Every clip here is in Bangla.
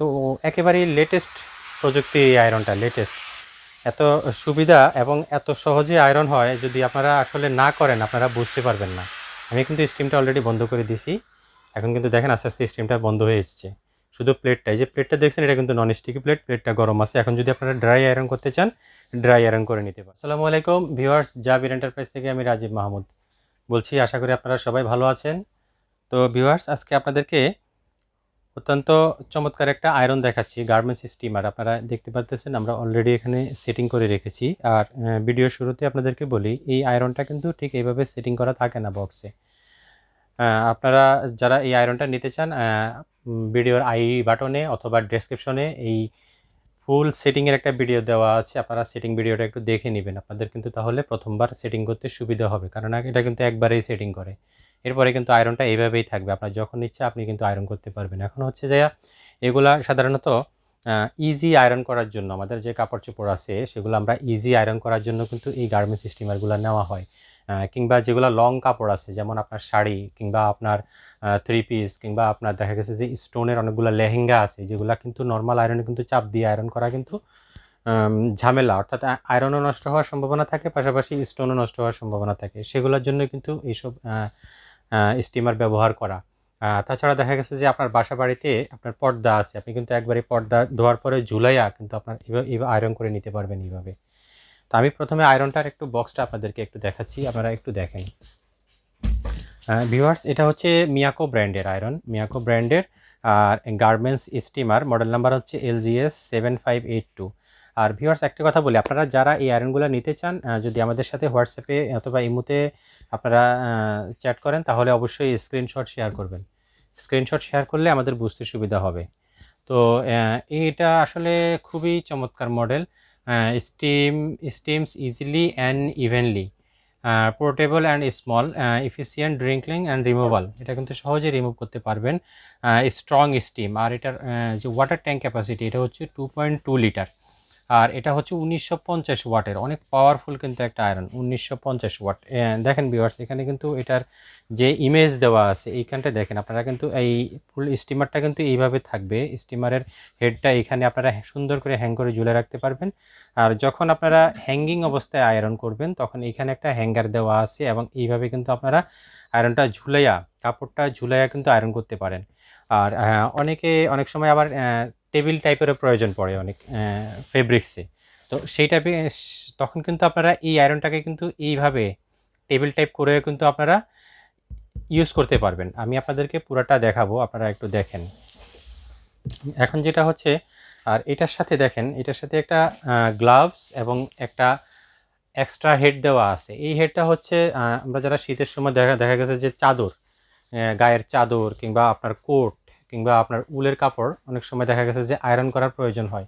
তো একেবারেই লেটেস্ট প্রযুক্তি এই আয়রনটা লেটেস্ট এত সুবিধা এবং এত সহজে আয়রন হয় যদি আপনারা আসলে না করেন, আপনারা বুঝতে পারবেন না। আমি কিন্তু স্টিমটা অলরেডি বন্ধ করে দিছি এখন কিন্তু দেখেন আস্তে আস্তে স্টিমটা বন্ধ হয়ে এসেছে। শুধু প্লেটটা এই যে প্লেটটা দেখছেন এটা কিন্তু নন স্টিকি প্লেট প্লেটটা গরম আছে। এখন যদি আপনারা ড্রাই আয়রন করতে চান ড্রাই আয়রন করে নিতে পারেন। আসসালামু আলাইকুম ভিউয়ার্স, জাবির এন্টারপ্রাইজ থেকে আমি রাজীব মাহমুদ। বলছি, আশা করি আপনারা সবাই ভালো আছেন। তো ভিউয়ার্স, আজকে আপনাদেরকে অত্যন্ত চমৎকার একটা আয়রন দেখাচ্ছি গার্মেন্টস স্টিমার। আপনারা দেখতে পাচ্ছেন আমরা অলরেডি এখানে সেটিং করে রেখেছি। আর ভিডিও শুরুতে আপনাদেরকে বলি, এই আয়রনটা কিন্তু ঠিক এইভাবে সেটিং করা থাকে না বক্সে আপনারা যারা এই আয়রনটা নিতে চান ভিডিওর আই বাটনে অথবা ডেসক্রিপশনে এই ফুল সেটিংয়ের একটা ভিডিও দেওয়া আছে। আপনারা সেটিং ভিডিওটা একটু দেখে নেবেন। আপনাদের কিন্তু তাহলে প্রথমবার সেটিং করতে সুবিধা হবে। কারণ এটা কিন্তু একবারেই সেটিং করে। এরপরে কিন্তু আয়রনটা এইভাবেই থাকবে। আপনার যখন ইচ্ছা আপনি কিন্তু আয়রন করতে পারবেন। এখন হচ্ছে যে, এগুলা সাধারণত ইজি আয়রন করার জন্য, আমাদের যে কাপড় চোপড় আছে, সেগুলো আমরা ইজি আয়রন করার জন্য কিন্তু এই গার্মেন্টস স্টিমারগুলো নেওয়া হয়। কিংবা যেগুলো লং কাপড় আছে, যেমন আপনার শাড়ি, কিংবা আপনার থ্রি পিস কিংবা আপনার দেখা গেছে যে স্টোনের অনেকগুলো লেহেঙ্গা আছে, যেগুলো কিন্তু নর্মাল আয়রনে কিন্তু চাপ দিয়ে আয়রন করা কিন্তু ঝামেলা। অর্থাৎ আয়রনও নষ্ট হওয়ার সম্ভাবনা থাকে, পাশাপাশি স্টোনও নষ্ট হওয়ার সম্ভাবনা থাকে। সেগুলোর জন্য কিন্তু এইসব স্টিমার ব্যবহার করা। তাছাড়া দেখা গেছে যে আপনার বাসা বাড়িতে আপনার পর্দা আছে। আপনি কিন্তু একবারে পর্দা ধোয়ার পরে ঝুলাইয়া কিন্তু আপনার আয়রন করে নিতে পারবেন এইভাবে। তো আমি প্রথমে আয়রনটার একটু বক্সটা আপনাদেরকে একটু দেখাচ্ছি, আপনারা একটু দেখেন। ভিউয়ার্স এটা হচ্ছে মিয়াকো ব্র্যান্ডের আয়রন মিয়াকো ব্র্যান্ডের আর গার্মেন্টস স্টিমার মডেল নাম্বার হচ্ছে LGS seven five eight two আর ভিউয়ার্স একটা কথা বলি, আপনারা যারা এই আয়রনগুলো নিতে চান যদি আমাদের সাথে হোয়াটসঅ্যাপে অথবা ইমুতে আপনারা চ্যাট করেন, তাহলে অবশ্যই স্ক্রিনশট শেয়ার করবেন। স্ক্রিনশট শেয়ার করলে আমাদের বুঝতে সুবিধা হবে। তো এটা আসলে খুবই চমৎকার model steam steams easily and evenly portable and small efficient wrinkling and removal এটা কিন্তু সহজে রিমুভ করতে পারবেন স্ট্রং স্টিম আর এটার যে ওয়াটার ট্যাঙ্ক ক্যাপাসিটি এটা হচ্ছে টু পয়েন্ট টু লিটার আর এটা হচ্ছে উনিশশো পঞ্চাশ ওয়াটের। অনেক পাওয়ারফুল কিন্তু একটা আয়রন উনিশশো পঞ্চাশ ওয়াট। দেখেন ভিওয়ার্স এখানে কিন্তু এটার যে ইমেজ দেওয়া আছে এইখানটা দেখেন, আপনারা কিন্তু এই ফুল স্টিমারটা কিন্তু এইভাবে থাকবে। স্টিমারের হেডটা এখানে আপনারা সুন্দর করে হ্যাং করে ঝুলে রাখতে পারবেন। আর যখন আপনারা হ্যাঙ্গিং অবস্থায় আয়রন করবেন, তখন এখানে একটা হ্যাঙ্গার দেওয়া আছে এবং এইভাবে কিন্তু আপনারা আয়রনটা ঝুলাইয়া, কাপড়টা ঝুলাইয়া কিন্তু আয়রন করতে পারেন। আর অনেকে অনেক সময় আবার টেবিল টাইপেরও প্রয়োজন পড়ে অনেক ফেব্রিক্সে। তো সেই টাইপে, তখন কিন্তু আপনারা এই আয়রনটাকে কিন্তু এইভাবে টেবিল টাইপ করে কিন্তু আপনারা ইউজ করতে পারবেন। আমি আপনাদেরকে পুরাটা দেখাবো, আপনারা একটু দেখেন। এখন যেটা হচ্ছে, আর এটার সাথে দেখেন, এটার সাথে একটা গ্লাভস এবং একটা এক্সট্রা হেড দেওয়া আছে। এই হেডটা হচ্ছে আমরা যারা শীতের সময় দেখা দেখা গেছে যে চাদর গায়ের চাদর কিংবা আপনার কোট কিংবা আপনার উলের কাপড়, অনেক সময় দেখা গেছে যে আয়রন করার প্রয়োজন হয়।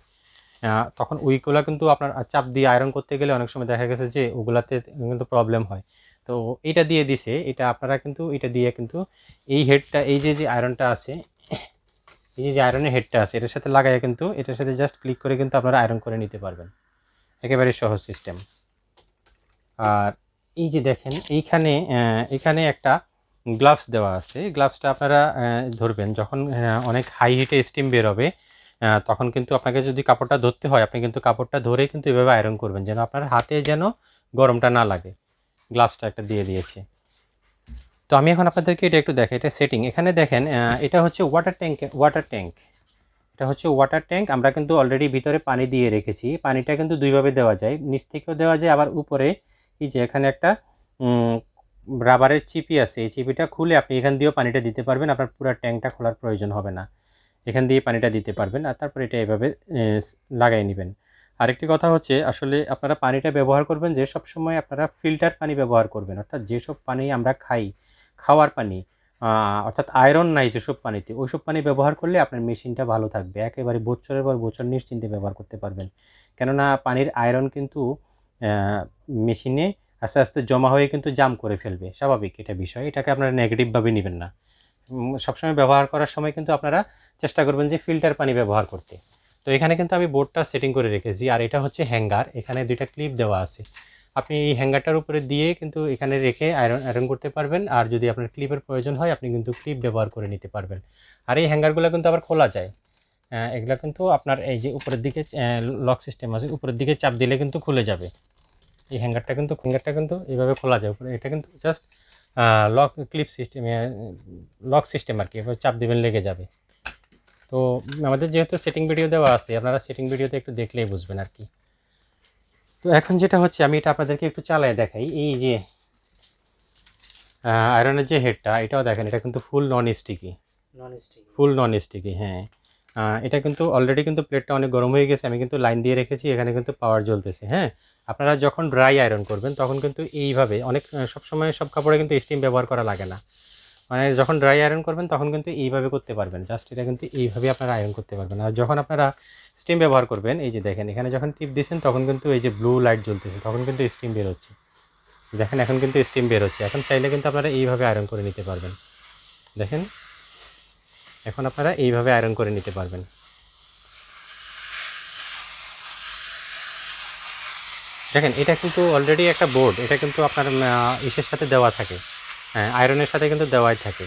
তখন উইগুলা কিন্তু আপনার চাপ দিয়ে আয়রন করতে গেলে অনেক সময় দেখা গেছে যে ওগুলাতে কিন্তু প্রবলেম হয়। তো এটা দিয়ে দিছে, এটা আপনারা কিন্তু, এটা দিয়ে কিন্তু এই হেডটা এই যে যে আয়রনটা আছে, এই যে যে আয়রনের হেডটা আছে, এটার সাথে লাগাই কিন্তু, এটার সাথে জাস্ট ক্লিক করে কিন্তু আপনারা আয়রন করে নিতে পারবেন। একেবারে সহজ সিস্টেম আর এই যে দেখেন, এইখানে এখানে একটা গ্লাভস দেওয়া আছে। গ্লাভসটা আপনারা ধরবেন, যখন অনেক হাই হিটে স্টিম বেরোবে তখন কিন্তু আপনাকে যদি কাপড়টা ধরতে হয়, আপনি কিন্তু কাপড়টা ধরে কিন্তু এভাবে আয়রন করবেন, যেন আপনার হাতে যেন গরমটা না লাগে। গ্লাভসটা একটা দিয়ে দিয়েছে। তো আমি এখন আপনাদেরকে এটা একটু দেখে এটা সেটিং এখানে দেখেন এটা হচ্ছে ওয়াটার ট্যাঙ্ক ওয়াটার ট্যাঙ্ক এটা হচ্ছে ওয়াটার ট্যাঙ্ক আমরা কিন্তু অলরেডি ভিতরে পানি দিয়ে রেখেছি। পানিটা কিন্তু দুইভাবে দেওয়া যায়। নিচ থেকেও দেওয়া যায়, আবার উপরে এই যে এখানে একটা রাবারের চিপি আছে, এই চিপিটা খুলে আপনি এখান দিয়েও পানিটা দিতে পারবেন, আপনার পুরো ট্যাঙ্কটা খোলার প্রয়োজন হবে না। এখান দিয়ে পানিটা দিতে পারবেন আর তারপর এটা এভাবে লাগাই নেবেন। আরেকটি কথা হচ্ছে, আসলে আপনারা পানিটা ব্যবহার করবেন যে সব সময় আপনারা ফিল্টার পানি ব্যবহার করবেন, অর্থাৎ যেসব পানি আমরা খাই, খাওয়ার পানি অর্থাৎ আয়রন নাই যেসব পানিতে, ওইসব পানি ব্যবহার করলে আপনার মেশিনটা ভালো থাকবে, একেবারে বছরের পর বছর নিশ্চিন্তে ব্যবহার করতে পারবেন। কেননা পানির আয়রন কিন্তু মেশিনে আস্তে আস্তে জমা হয়ে কিন্তু জাম করে ফেলবে। স্বাভাবিক এটা বিষয়। এটাকে আপনারা নেগেটিভভাবে নেবেন না। সবসময় ব্যবহার করার সময় কিন্তু আপনারা চেষ্টা করবেন যে ফিল্টার পানি ব্যবহার করতে। তো এখানে কিন্তু আমি বোর্ডটা সেটিং করে রেখেছি। আর এটা হচ্ছে হ্যাঙ্গার এখানে দুইটা ক্লিপ দেওয়া আছে। আপনি এই হ্যাঙ্গারটার উপরে দিয়ে কিন্তু এখানে রেখে আয়রন আয়রন করতে পারবেন। আর যদি আপনার ক্লিপের প্রয়োজন হয়, আপনি কিন্তু ক্লিপ ব্যবহার করে নিতে পারবেন। আর এই হ্যাঙ্গারগুলো কিন্তু আবার খোলা যায়। এগুলা কিন্তু আপনার এই যে উপরের দিকে লক সিস্টেম আছে, উপরের দিকে চাপ দিলে কিন্তু খুলে যাবে। এই হ্যাঙ্গারটা কিন্তু হ্যাঙ্গারটা কিন্তু এইভাবে খোলা যায় উপরে। এটা কিন্তু just lock clip system lock system আর কি এভাবে চাপ দিবেন লেগে যাবে। তো আমাদের যেহেতু সেটিং ভিডিও দেওয়া আছে আপনারা সেটিং ভিডিওতে একটু দেখলেই বুঝবেন আর কি। তো এখন যেটা হচ্ছে আমি এটা আপনাদেরকে একটু চালায় দেখাই। এই যে আয়রনের যে হেডটা এটাও দেখেন এটা কিন্তু full non sticky non stick full non sticky হ্যাঁ। এটা কিন্তু অলরেডি কিন্তু প্লেটটা অনেক গরম হয়ে গেছে আমি কিন্তু লাইন দিয়ে রেখেছি এখানে কিন্তু পাওয়ার জ্বলতেছে হ্যাঁ? আপনারা যখন ড্রাই আয়রন করবেন তখন কিন্তু এইভাবে অনেক আহ, সবসময় সব কাপড়ে কিন্তু স্টিম ব্যবহার করা লাগে না। মানে যখন ড্রাই আয়রন করবেন তখন কিন্তু এইভাবে করতে পারবেন জাস্ট এটা কিন্তু এইভাবে আপনারা আয়রন করতে পারবেন। আর যখন আপনারা স্টিম ব্যবহার করবেন এই যে দেখেন এখানে যখন টিপ দিচ্ছেন তখন কিন্তু এই যে ব্লু লাইট জ্বলতেছে তখন কিন্তু স্টিম বের হচ্ছে দেখেন এখন কিন্তু স্টিম বের হচ্ছে এখন চাইলে কিন্তু আপনারা এইভাবে আয়রন করে নিতে পারবেন। দেখেন এখন আপনারা এইভাবে আয়রন করে নিতে পারবেন। দেখেন, এটা কিন্তু অলরেডি একটা বোর্ড এটা কিন্তু আপনার ইসের সাথে দেওয়া থাকে। হ্যাঁ আয়রনের সাথে কিন্তু দেওয়াই থাকে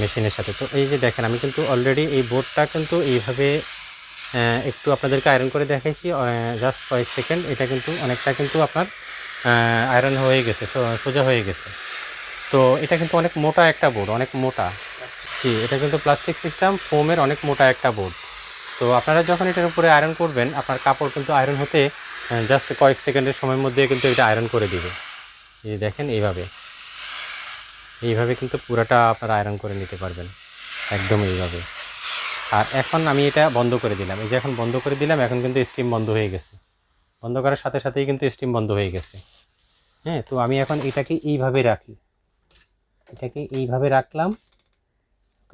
মেশিনের সাথে। তো এই যে দেখেন, আমি কিন্তু অলরেডি এই বোর্ডটা কিন্তু এইভাবে একটু আপনাদেরকে আয়রন করে দেখাইছি জাস্ট কয়েক সেকেন্ড এটা কিন্তু অনেকটা কিন্তু আপনার আয়রন হয়ে গেছে সোজা হয়ে গেছে। তো এটা কিন্তু অনেক মোটা একটা বোর্ড অনেক মোটা। জি, এটা কিন্তু প্লাস্টিক সিস্টেম ফোমের অনেক মোটা একটা বোর্ড তো আপনারা যখন এটার উপরে আয়রন করবেন, আপনার কাপড় কিন্তু আয়রন হতে জাস্ট কয়েক সেকেন্ডের সময়ের মধ্যে কিন্তু এটা আয়রন করে দিবে। এই দেখেন এইভাবে। এইভাবে কিন্তু পুরাটা আপনারা আয়রন করে নিতে পারবেন। একদম এইভাবে। আর এখন আমি এটা বন্ধ করে দিলাম। এই যে এখন বন্ধ করে দিলাম, এখন কিন্তু স্টিম বন্ধ হয়ে গেছে। বন্ধ করার সাথে সাথেই কিন্তু স্টিম বন্ধ হয়ে গেছে। হ্যাঁ তো আমি এখন এটাকে এইভাবে রাখি। এটাকে এইভাবে রাখলাম।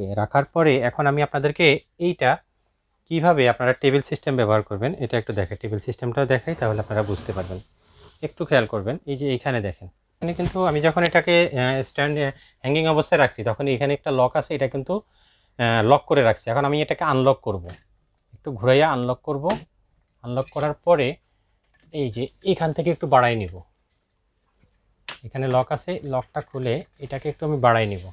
ওকে, রাখার পরে এখন আমি আপনাদেরকে এইটা কীভাবে আপনারা টেবিল সিস্টেম ব্যবহার করবেন, এটা একটু দেখে টেবিল সিস্টেমটাও দেখাই, তাহলে আপনারা বুঝতে পারবেন। একটু খেয়াল করবেন, এই যে এইখানে দেখেন। এখানে কিন্তু আমি যখন এটাকে স্ট্যান্ড হ্যাঙ্গিং অবস্থায় রাখছি তখন এখানে একটা লক আছে, এটা কিন্তু লক করে রাখছি। এখন আমি এটাকে আনলক করব। একটু ঘুরাইয়া আনলক করব। আনলক করার পরে এই যে এখান থেকে একটু বাড়াই নিব। এখানে লক আছে লকটা খুলে এটাকে একটু আমি বাড়াই নিব।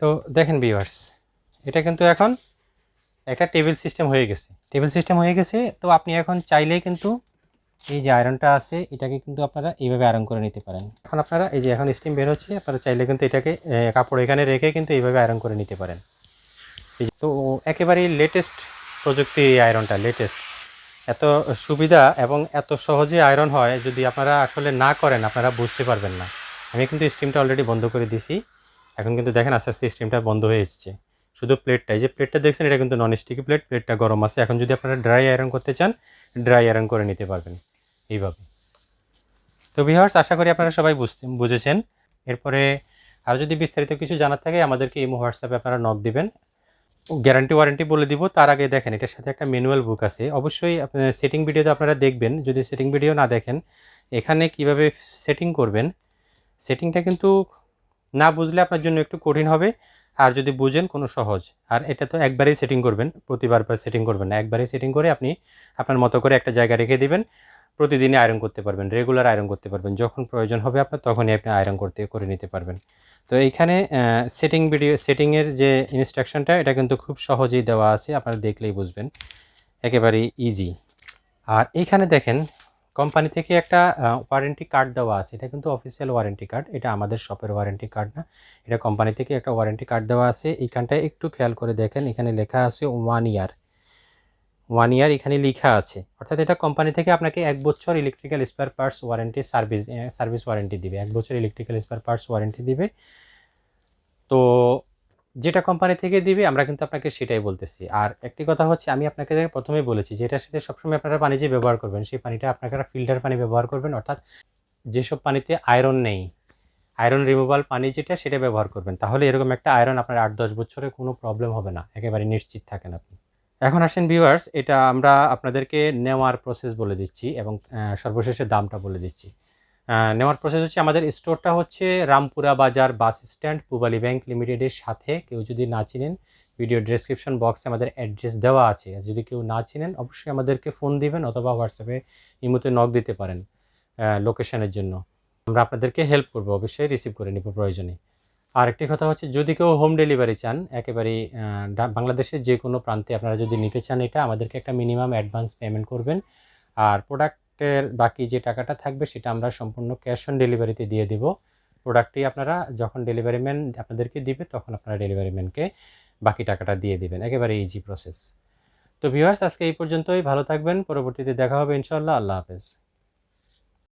তো দেখেন ভিউয়ার্স এটা কিন্তু এখন একটা টেবিল সিস্টেম হয়ে গেছে। টেবিল সিস্টেম হয়ে গেছে, তো আপনি এখন চাইলেই কিন্তু এই যে আয়রনটা আছে, এটাকে কিন্তু আপনারা এইভাবে আয়রন করে নিতে পারেন। এখন আপনারা এই যে এখন স্টিম বের হচ্ছে, আপনারা চাইলে কিন্তু এটাকে কাপড় এখানে রেখে কিন্তু এইভাবে আয়রন করে নিতে পারেন। এই তো একেবারেই লেটেস্ট প্রযুক্তি এই আয়রনটা লেটেস্ট এত সুবিধা এবং এত সহজে আয়রন হয় যদি আপনারা আসলে না করেন, আপনারা বুঝতে পারবেন না। আমি কিন্তু স্টিমটা অলরেডি বন্ধ করে দিছি। এখন কিন্তু দেখেন আস্তে আস্তে স্টিমটা বন্ধ হয়ে এসেছে। শুধু প্লেটটা এই যে প্লেটটা দেখছেন এটা কিন্তু নন স্টিকি প্লেট প্লেটটা গরম আছে। এখন যদি আপনারা ড্রাই আয়রন করতে চান ড্রাই আয়রন করে নিতে পারবেন এইভাবে। তো ভিউয়ার্স আশা করি আপনারা সবাই বুঝতে, বুঝেছেন। এরপরে আর যদি বিস্তারিত কিছু জানার থাকে, আমাদেরকে ইমো, হোয়াটসঅ্যাপে আপনারা নক দিবেন। গ্যারান্টি ওয়ারেন্টি বলে দিব। তার আগে দেখেন, এটার সাথে একটা ম্যানুয়াল বুক আছে। অবশ্যই সেটিং ভিডিওতে আপনারা দেখবেন। যদি সেটিং ভিডিও না দেখেন, এখানে কীভাবে সেটিং করবেন? সেটিংটা কিন্তু না বুঝলে আপনার জন্য একটু কঠিন হবে। আর যদি বুঝেন, কোনো সহজ। আর এটা তো একবারেই সেটিং করবেন, প্রতিবার সেটিং করবেন না। একবারেই সেটিং করে আপনি আপনার মতো করে একটা জায়গা রেখে দিবেন। প্রতিদিনই আয়রন করতে পারবেন রেগুলার আয়রন করতে পারবেন। যখন প্রয়োজন হবে আপনার, তখনই আপনি আয়রন করতে, করে নিতে পারবেন। তো এইখানে সেটিং ভিডিও সেটিংয়ের যে ইনস্ট্রাকশনটা এটা কিন্তু খুব সহজেই দেওয়া আছে। আপনারা দেখলেই বুঝবেন। একেবারেই ইজি আর এইখানে দেখেন কোম্পানি থেকে একটা ওয়ারেন্টি কার্ড দেওয়া আছে। এটা কিন্তু অফিসিয়াল ওয়ারেন্টি কার্ড এটা আমাদের শপের ওয়ারেন্টি কার্ড না। এটা কোম্পানি থেকে একটা ওয়ারেন্টি কার্ড দেওয়া আছে। এইখানটায় একটু খেয়াল করে দেখেন, এখানে লেখা আছে ওয়ান ইয়ার ওয়ান ইয়ার এখানে লেখা আছে। অর্থাৎ এটা কোম্পানি থেকে আপনাকে এক বছর electrical spare parts warranty service service warranty দিবে। এক বছর ইলেকট্রিক্যাল স্পেয়ার পার্টস ওয়ারেন্টি দিবে। তো যেটা কোম্পানি থেকে দিবে, আমরা কিন্তু আপনাকে সেটাই বলতেছি। আর একটি কথা হচ্ছে, আমি আপনাকে প্রথমেই বলেছি যে এটার সাথে সবসময় আপনারা পানি যে ব্যবহার করবেন, সেই পানিটা আপনারা ফিল্টার পানি ব্যবহার করবেন, অর্থাৎ যেসব পানিতে আয়রন নেই আয়রন রিমুভাল পানি যেটা, সেটা ব্যবহার করবেন। তাহলে এরকম একটা আয়রন আপনার আট, দশ বছরে কোনো প্রবলেম হবে না, একেবারে নিশ্চিত থাকেন আপনি। এখন আসেন ভিউয়ার্স এটা আমরা আপনাদেরকে নেওয়ার প্রসেস বলে দিচ্ছি এবং সর্বশেষে দামটা বলে দিচ্ছি। নেওয়ার প্রসেস হচ্ছে আমাদের স্টোরটা হচ্ছে রামপুরা বাজার বাস স্ট্যান্ড পূবালী ব্যাংক লিমিটেডের সাথে। কেউ যদি না চিনেন ভিডিও ডেসক্রিপশন বক্সে আমাদের অ্যাড্রেস দেওয়া আছে। যদি কেউ না চিনেন, অবশ্যই আমাদেরকে ফোন দিবেন অথবা হোয়াটসঅ্যাপে ইমোতে নক দিতে পারেন লোকেশনের জন্য। আমরা আপনাদেরকে হেল্প করব, অবশ্যই রিসিভ করে নিব প্রয়োজনে। আরেকটি কথা হচ্ছে, যদি কেউ হোম ডেলিভারি চান একেবারে বাংলাদেশের যে কোনো প্রান্তে আপনারা যদি নিতে চান এটা, আমাদেরকে একটা মিনিমাম অ্যাডভান্স পেমেন্ট করবেন। আর প্রোডাক্টের বাকি যে টাকাটা থাকবে সেটা আমরা সম্পূর্ণ ক্যাশ অন ডেলিভারিতে দিয়ে দিব। প্রোডাক্টটি আপনারা যখন ডেলিভারি ম্যান আপনাদেরকে দিবে, তখন আপনারা ডেলিভারি ম্যানকে বাকি টাকাটা দিয়ে দিবেন। একেবারে ইজি প্রসেস তো ভিউয়ার্স আজকে এই পর্যন্তই। ভালো থাকবেন। পরবর্তীতে দেখা হবে ইনশাল্লাহ আল্লাহ হাফেজ।